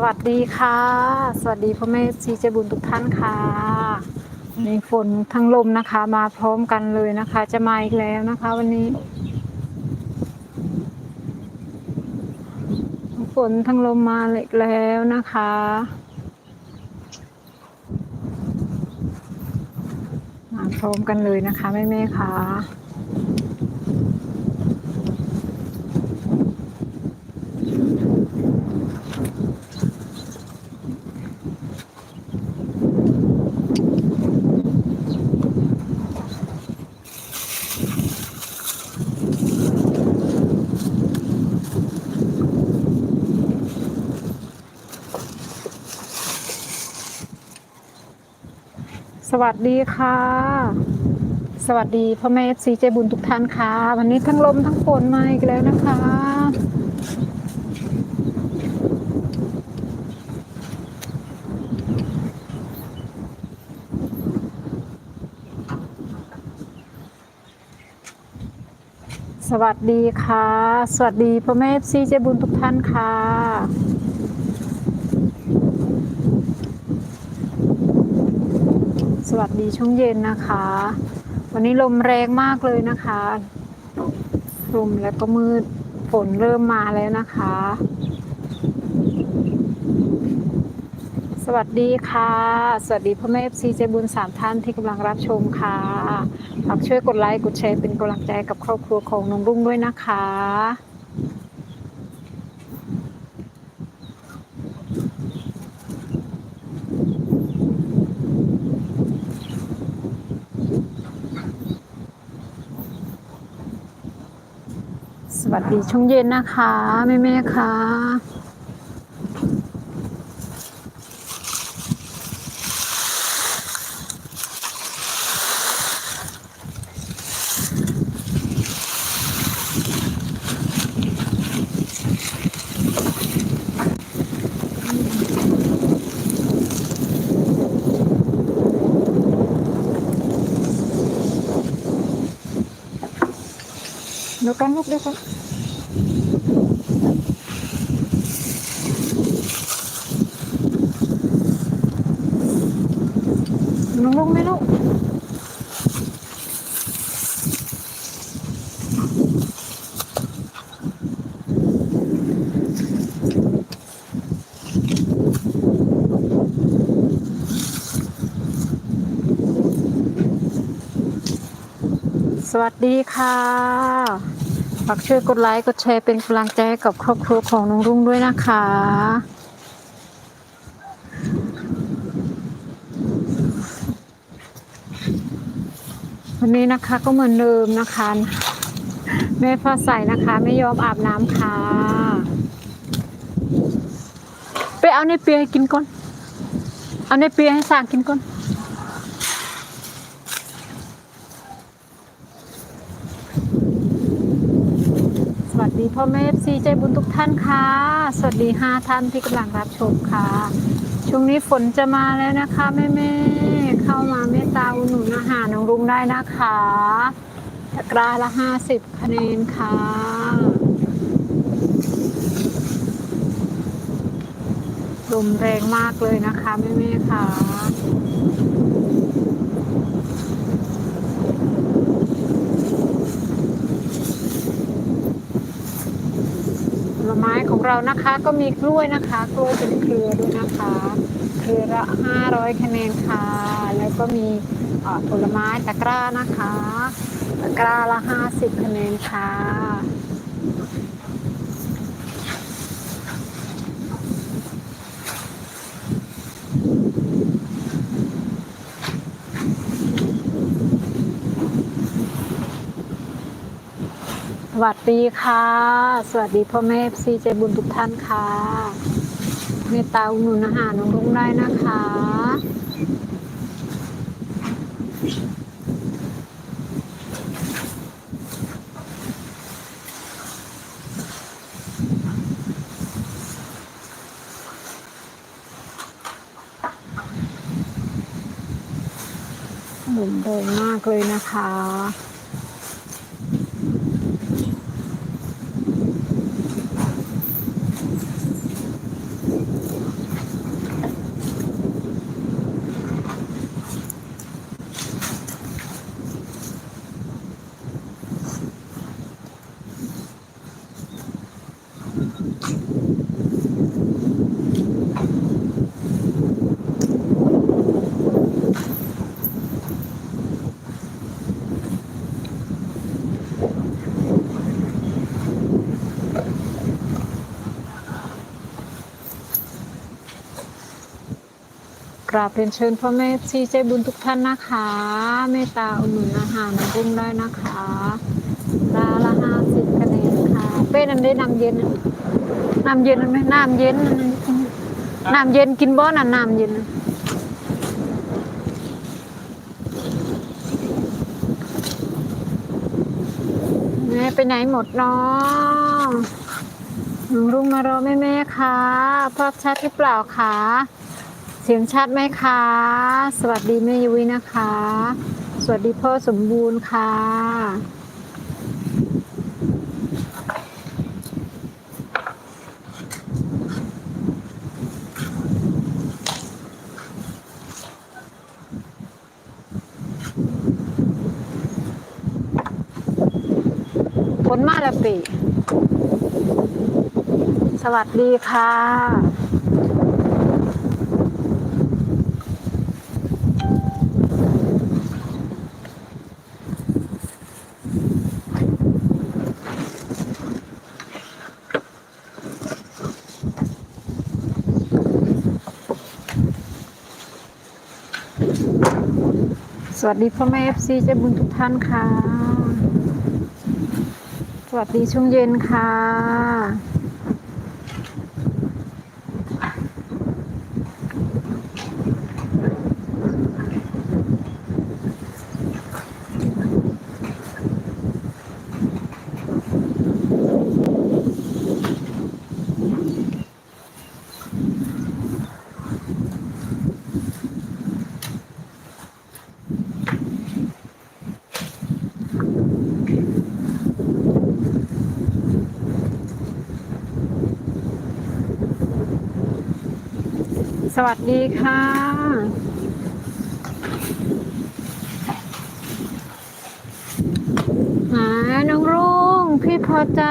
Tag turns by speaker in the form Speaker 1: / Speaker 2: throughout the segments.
Speaker 1: สวัสดีค่ะ สวัสดีพ่อแม่ชีเจบุญทุกท่านค่ะในฝนทั้งลมนะคะ มาพร้อมกันเลยนะคะ จะมาอีกแล้วนะคะ วันนี้ ฝนทั้งลมมาอีกแล้วนะคะมาพร้อมกันเลยนะคะแม่แม่ๆค่ะ สวัสดีค่ะ สวัสดีพ่อแม่ซีเจบุญทุกท่านค่ะ วันนี้ทั้งลมทั้งฝนมาอีกแล้วนะคะ วัสดีค่ะ สวัสดีพ่อแม่ซีเจบุญทุกท่านค่ะ สวัสดีช่วงเย็นนะคะ วันนี้ลมแรงมากเลยนะคะ ลมแล้วก็มืดฝนเริ่มมาแล้วนะคะ สวัสดีค่ะ สวัสดีพ่อแม่ซีเจบุญสามท่านที่กำลังรับชมค่ะฝากช่วยกดไลค์กดแชร์เป็นกำลังใจกับครอบครัวของน้องรุ่งด้วยนะคะ สวัสดีช่วงเย็นนะคะ แม่แม่ๆค่ะ เดี๋ยวกันลูกเวัสวัสดีค่ะฝากช่วยกดไลค์กดแชร์เป็นกำลังใจให้กับครอบครัวของน้องรุ่งด้วยนะคะ วันนี้นะคะก็เหมือนเดิมนะคะแม่ฟ้าใสนะคะ ไม่ยอมอาบน้ำค่ะ ไปเอาในเปียให้กินก่อน เอาในเปียให้สางกินก่อน สวัส ดีพ่อแม่ซีใจบุญทุกท่านค่ะ สวัสดีห้าท่านที่กำลังรับชมค่ะ ช่วงนี้ฝนจะมาแล้วนะคะแม่แม่เข้ามาเมตตาอุหนุนอาหารน้องรุ้งได้นะคะตะกร้าละห้าสิบคะแนนค่ะลมแรงมากเลยนะคะแม่แม่ค่ะ ผลไม้ ของเรานะคะก็มีกล้วยนะคะกล้วยเป็นเครือด้วยนะคะเครือละ500คะแนนค่ะ แล้วก็มีผลไม้ตะกร้านะคะ ตะกร้าละ50คะแนนค่ะ วัสดีค่ะ สวัสดีพ่อแม่ซีใจบุญทุกท่านค่ะเมตตาอุดหนุนอาหารน้องรุ่งได้นะคะหนุนแรงมากเลยนะคะ กราบเรียนเชิญพ่อแม่ซีใจบุญทุกท่านนะคะเมตตาอุดหนุนอาหารน้ำรุ่งได้นะคะลาละห้าสิบคะแนนค่ะเป้นันได้น้ำเย็นน้ำเย็นไหมน้ำเย็นน้ำเย็นกินบ่น่ะน้ำเย็นแม่ไปไหนหมดเนาะน้องรุ่งมารอแม่แม่ค่ะภาพชัดหรือเปล่าคะ สียงชัดไหมคะ สวัสดีแม่ยุ้ยนะคะ สวัสดีพ่อสมบูรณ์ค่ะ ผลมาแล้วปี สวัสดีค่ะ สวัสดีพ่อแม่เอฟซีเจ้าบุญทุกท่านค่ะ สวัสดีช่วงเย็นค่ะ สวัสดีค่ะ หาน้องรุ่ง พี่พอใจ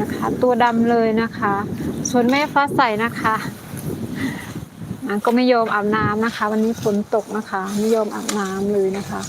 Speaker 1: นะคะ ตัวดำเลยนะคะ ส่วนแม่ฟ้าใสนะคะนางก็ไม่ยอมอาบน้ำนะคะ วันนี้ฝนตกนะคะ ไม่ยอมอาบน้ำเลยนะคะ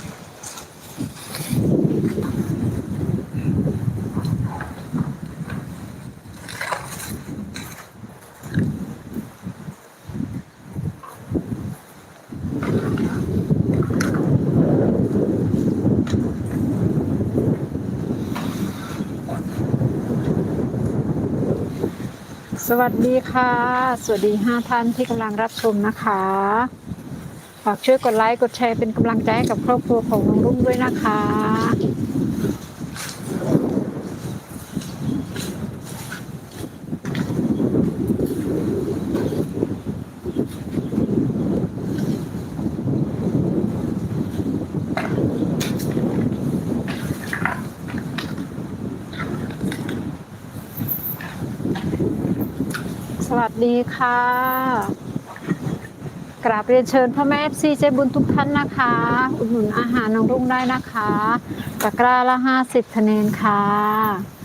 Speaker 1: สวัสดีค่ะ สวัสดีห้าท่านที่กำลังรับชมนะคะ ฝากช่วยกดไลค์ กดแชร์เป็นกำลังใจให้กับครอบครัวของลุงรุ่งด้วยนะคะ ดีค่ะ กราบเรียนเชิญพ่อแม่ซีเจบุญทุกท่านนะคะ อุดหนุนอาหารน้องรุ่งได้นะคะตะกร้าละห้าสิบคะแนนค่ะ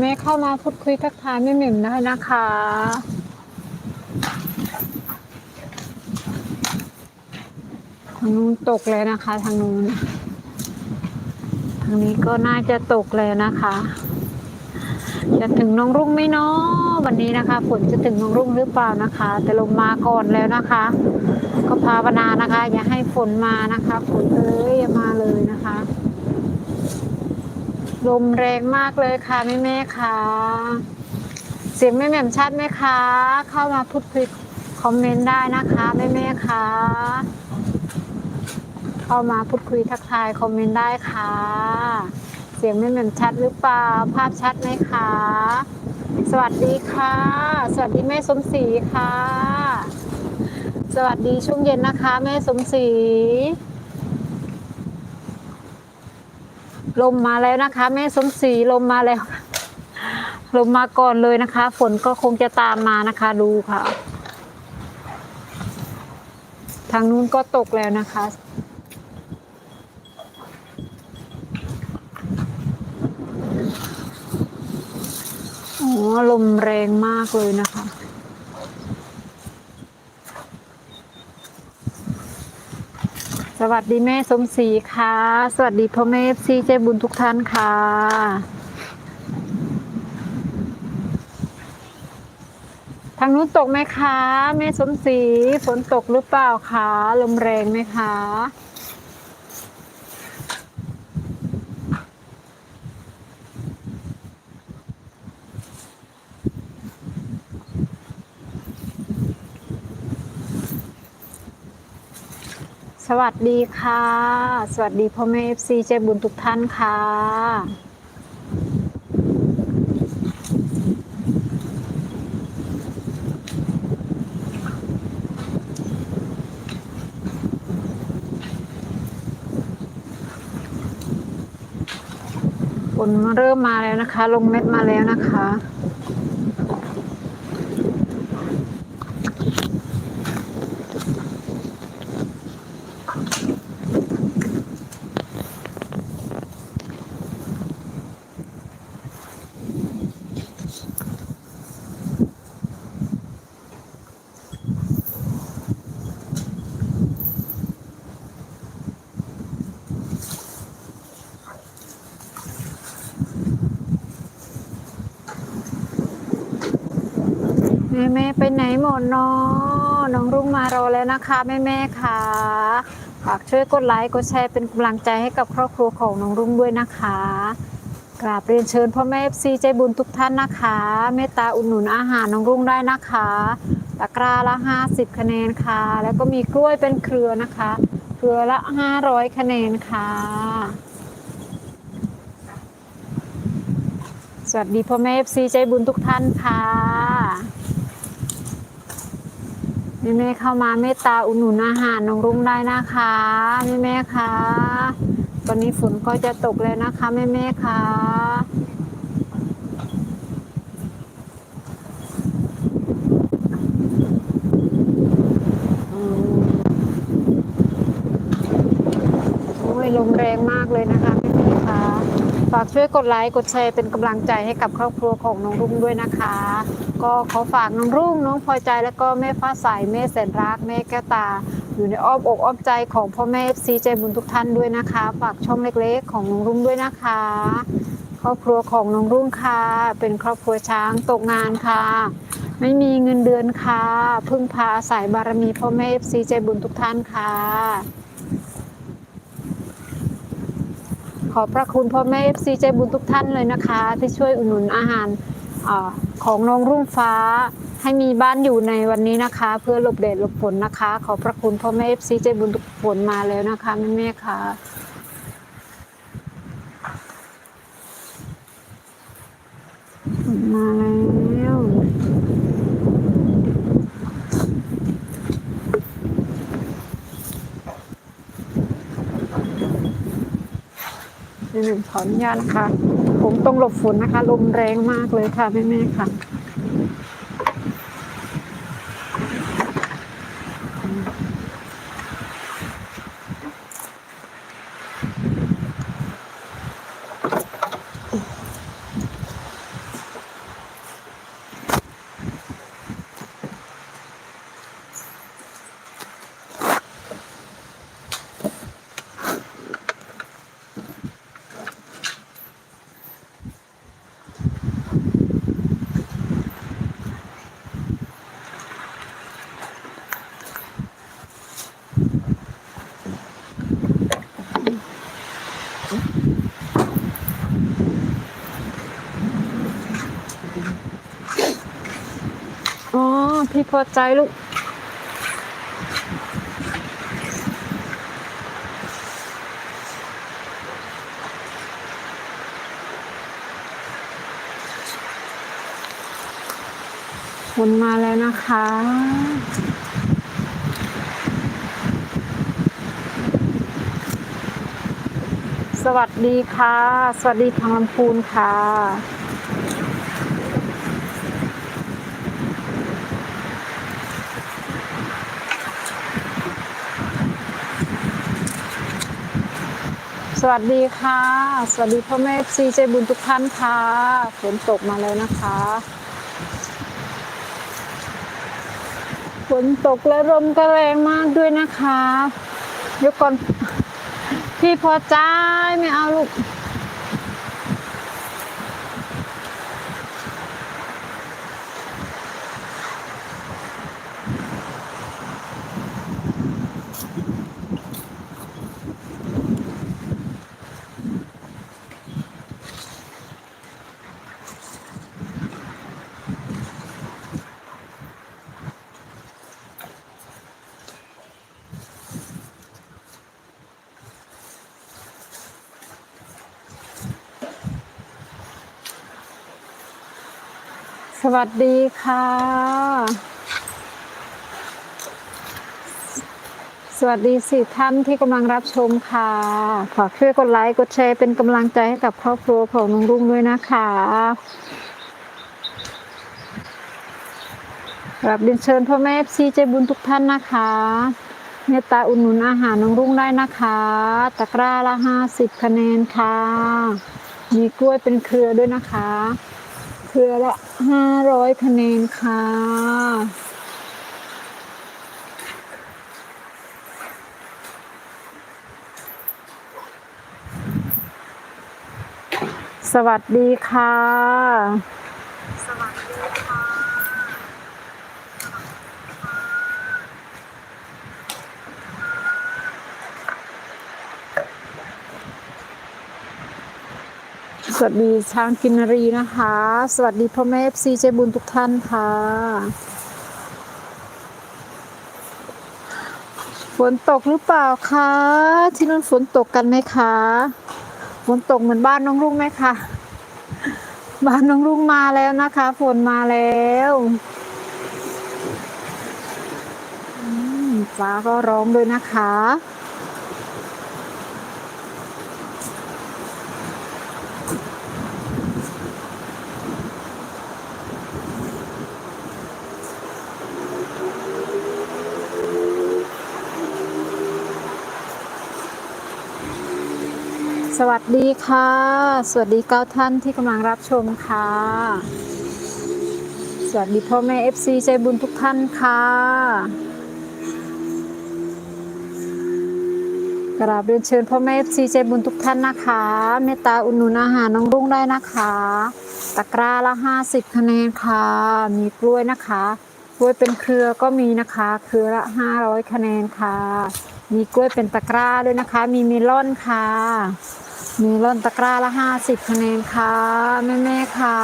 Speaker 1: แม่เข้ามาพูดคุยทักทายแม่เหม่มได้นะคะ ทางนู้นตกเลยนะคะ ทางนู้น ทางนี้ก็น่าจะตกเลยนะคะ จะถึงน้องรุ่งไหมเนาะวันนี้นะคะฝนจะถึงน้องรุ่งหรือเปล่านะคะ แต่ลมมาก่อนแล้วนะคะ ก็ภาวนานะคะ อย่าให้ฝนมานะคะ ฝนเอ้ยอย่ามาเลยนะคะ ลมแรงมากเลยค่ะแม่แม่ค่ะเสียงแม่แหม่มชัดไหมคะ เข้ามาพูดคุยคอมเมนต์ได้นะคะแม่แม่ค่ะเข้ามาพูดคุยทักทายคอมเมนต์ได้ค่ะ เสียงแม่แหม่มชัดหรือเปล่าภาพชัดไหมคะสวัสดีค่ะ สวัสดีแม่สมศรีค่ะ สวัสดีช่วงเย็นนะคะ แม่สมศรี ลมมาแล้วนะคะ แม่สมศรีลมมาแล้ว ลมมาก่อนเลยนะคะ ฝนก็คงจะตามมานะคะ ดูค่ะ ทางนู้นก็ตกแล้วนะคะโอ๋อลมแรงมากเลยนะคะ สวัสดีแม่สมศรีค่ะ สวัสดีพ่อแม่ซีเจบุญทุกท่านค่ะ ทางนู้นตกไหมคะ แม่สมศรีฝนตกหรือเปล่าคะลมแรงไหมคะ สวัสดีค่ะ สวัสดีพ่อแม่เอฟซีใจบุญทุกท่านค่ะ ฝนเริ่มมาแล้วนะคะ ลงเม็ดมาแล้วนะคะ หนหมดเนาะน้องรุ่งมารอแล้วนะคะแม่แม่ๆค่ะฝากช่วยกดไลค์กดแชร์เป็นกำลังใจให้กับครอบครัวของน้องรุ่งด้วยนะคะกราบเรียนเชิญพ่อแม่เอฟซีใจบุญทุกท่านนะคะเมตตาอุดหนุนอาหารน้องรุ่งได้นะคะตะกร้าละ 50 คะแนนค่ะ แล้วก็มีกล้วยเป็นเครือนะคะ เครือละ 500 คะแนนค่ะ สวัสดีพ่อแม่เอฟซีใจบุญทุกท่านค่ะ ม่แม่เข้ามาเมตตาอุดหนุนอาหารน้องรุ่งได้นะคะแม่แม่คะตอนนี้ฝนก็จะตกแล้วนะคะแม่แม่คะโอ้ยลมแรงมากเลยนะคะากช่วยกดไลค์กดแชร์เป็นกำลังใจให้กับครอบครัวของน้องรุ่งด้วยนะคะ ก็ขอฝากน้องรุ่งน้องพลอยใจแล้วก็แม่ฟ้าใสแม่แสนรักแม่แก้วตา อยู่ในอ้อมอกอ้อมใจของพ่อแม่ซีใจบุญทุกท่านด้วยนะคะ ฝากช่องเล็กๆ ของน้องรุ่งด้วยนะคะ ครอบครัวของน้องรุ่งค่ะ เป็นครอบครัวช้างตกงานค่ะ ไม่มีเงินเดือนค่ะพึ่งพาอายบารมีพ่อแม่ซีใจบุญทุกท่านค่ะ ขอบพระคุณพ่อแม่เอฟซีใจบุญทุกท่านเลยนะคะ ที่ช่วยอุดหนุนอาหารอของน้องรุ่งฟ้าให้มีบ้านอยู่ในวันนี้นะคะ เพื่อหลบแดดหลบฝนนะคะ ขอบพระคุณพ่อแม่เอฟซีใจบุญทุกฝนมาแล้วนะคะแม่แม่ค่ะมาแล้ว หนึ่งขออนุญาตนะคะ ผมต้องหลบฝนนะคะ ลมแรงมากเลยค่ะแม่แม่ๆค่ะ อ๋อ พี่พอใจลูกฝนมาแล้วนะคะสวัสดีค่ะ สวัสดีทางลำพูนค่ะ สวัสดีค่ะ สวัสดีพ่อแม่ซีใจบุญทุกท่านค่ะฝนตกมาแล้วนะคะฝนตกและลมก็แรงมากด้วยนะคะเดี๋ยวก่อนพี่พอใจไม่เอาลูก วัสดีค่ะ สวัสดีสี่ท่านที่กำลังรับชมค่ะฝากช่วยกดไลค์กดแชร์เป็นกำลังใจให้กับครอบครัวของน้องรุ่งด้วยนะคะกราบเรียนเชิญพ่อแม่ซีใจบุญทุกท่านนะคะเมตตาอุดหนุนอาหารน้องรุ่งได้นะคะ ตะกร้าละห้าสิบคะแนนค่ะ มีกล้วยเป็นเครือด้วยนะคะ ครือละห้าร้อยคะแนนค่ะ สวัสดีค่ะ สวัสดีช้างกินรีนะคะ สวัสดีพ่อแม่เอฟซีใจบุญทุกท่านค่ะฝนตกหรือเปล่าคะที่นั่นฝนตกกันไหมคะฝนตกเหมือนบ้านน้องรุ่งไหมคะบ้านน้องรุ่งมาแล้วนะคะฝนมาแล้วฟ้าก็ร้องด้วยนะคะ สวัสดีค่ะ สวัสดีเก้าท่านที่กำลังรับชมค่ะ สวัสดีพ่อแม่ FC ใจบุญทุกท่านค่ะกราบเรียนเชิญพ่อแม่ FC ใจบุญทุกท่านนะคะ เมตตาอุดหนุนอาหารน้องรุ่งได้นะคะ ตะกร้าละ 50 คะแนนค่ะ มีกล้วยนะคะกล้วยเป็นเครือก็มีนะคะ เครือละ 500 คะแนนค่ะมีกล้วยเป็นตะกร้าด้วยนะคะ มีเมลอนค่ะ มีร่นตะกร้าละห้าสิบคะแนนค่ะแม่แม่ค่ะ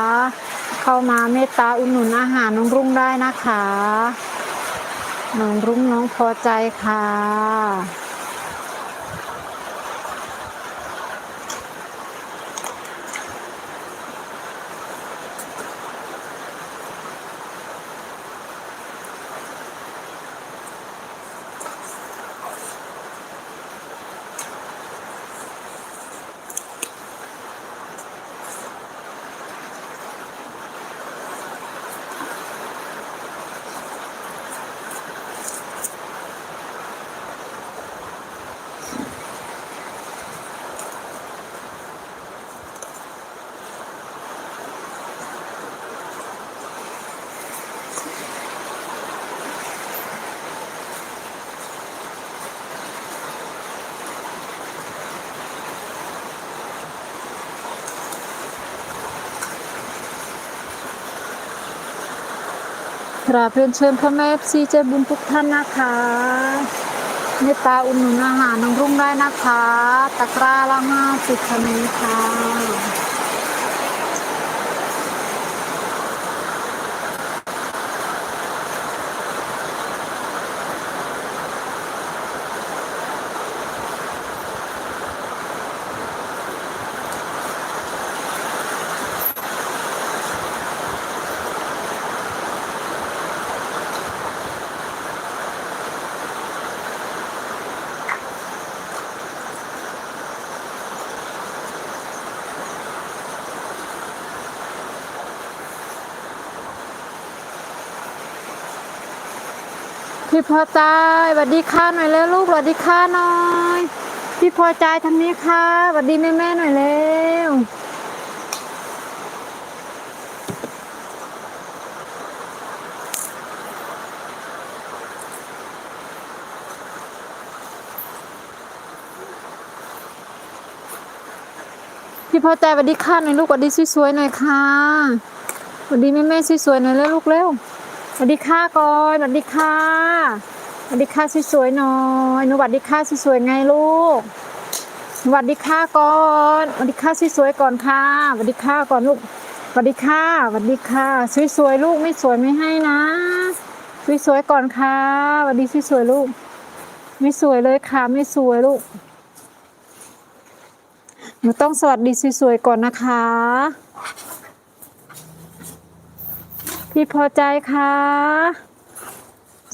Speaker 1: เข้ามาเมตตาอุดหนุนอาหารน้องรุ่งได้นะคะ น้องรุ่งน้องพอใจค่ะ ครับเรียนเชิญพ่อแม่ซีเจบุญทุกท่านนะคะเมตตาอุดหนุนอาหารน้องรุ่งได้นะคะ ตะกร้าละห้าสิบคะแนนค่ะ พี่พอใจสวัสดีค่ะหน่อยแล้วลูกสวัสดีค่ะหน่อย พี่พอใจทางนี้ค่ะสวัสดีแม่แม่หน่อยเร็วพี่พอใจสวัสดีค่ะหน่อยลูกสวัสดีสวยๆหน่อยค่ะสวัสดีแม่แม่สวยๆหน่อยเร็วลูกเร็ว สวัสดีค่ะก่อนสวัสดีค่ะสวัสดีค่ะสวยๆหน่อยหนูสวัสดีค่ะสวยๆไงลูกสวัสดีค่ะก่อนสวัสดีค่ะสวยๆก่อนค่ะสวัสดีค่ะก่อนลูกสวัสดีค่ะสวัสดีค่ะสวยๆลูกไม่สวยไม่ให้นะสวยๆก่อนค่ะสวัสดีสวยๆลูก ไม่สวยเลยค่ะไม่สวยลูกหนูต้องสวัสดีสวยๆก่อนนะคะ พี่พอใจค่ะ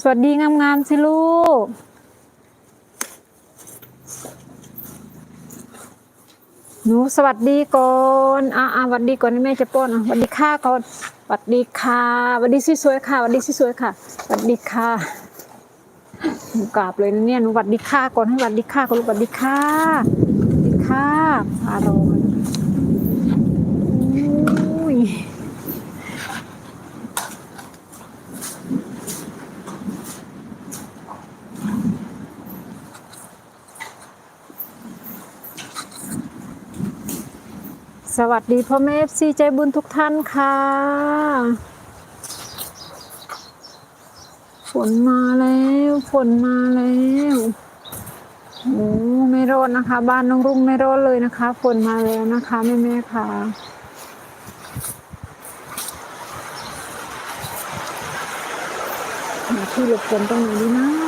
Speaker 1: สวัสดีงามๆสิลูก หนูสวัสดีก่อนอ่าอ่าสวัสดีก่อนแม่จะป้อนอะสวัสดีค่ะก่อนสวัสดีค่ะสวัสดีสวยๆค่ะสวัสดีสวยๆค่ะสวัสดีค่ะหนูกราบเลยนะเนี่ยหนูสวัสดีค่ะก่อนให้สวัสดีค่ะก่อนลูกสวัสดีค่ะสวัสดีค่ะอารมณ์ สวัสดีพ่อแม่เอฟซีใจบุญทุกท่านค่ะ ฝนมาแล้ว ฝนมาแล้วโอ้ไม่รอดนะคะ บ้านน้องรุ่งไม่รอดเลยนะคะ ฝนมาแล้วนะคะแม่แม่ค่ะที่หลบฝนตรงไหนดีนะ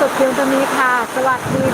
Speaker 1: สดเพียงเท่านี้ค่ะ สวัสดี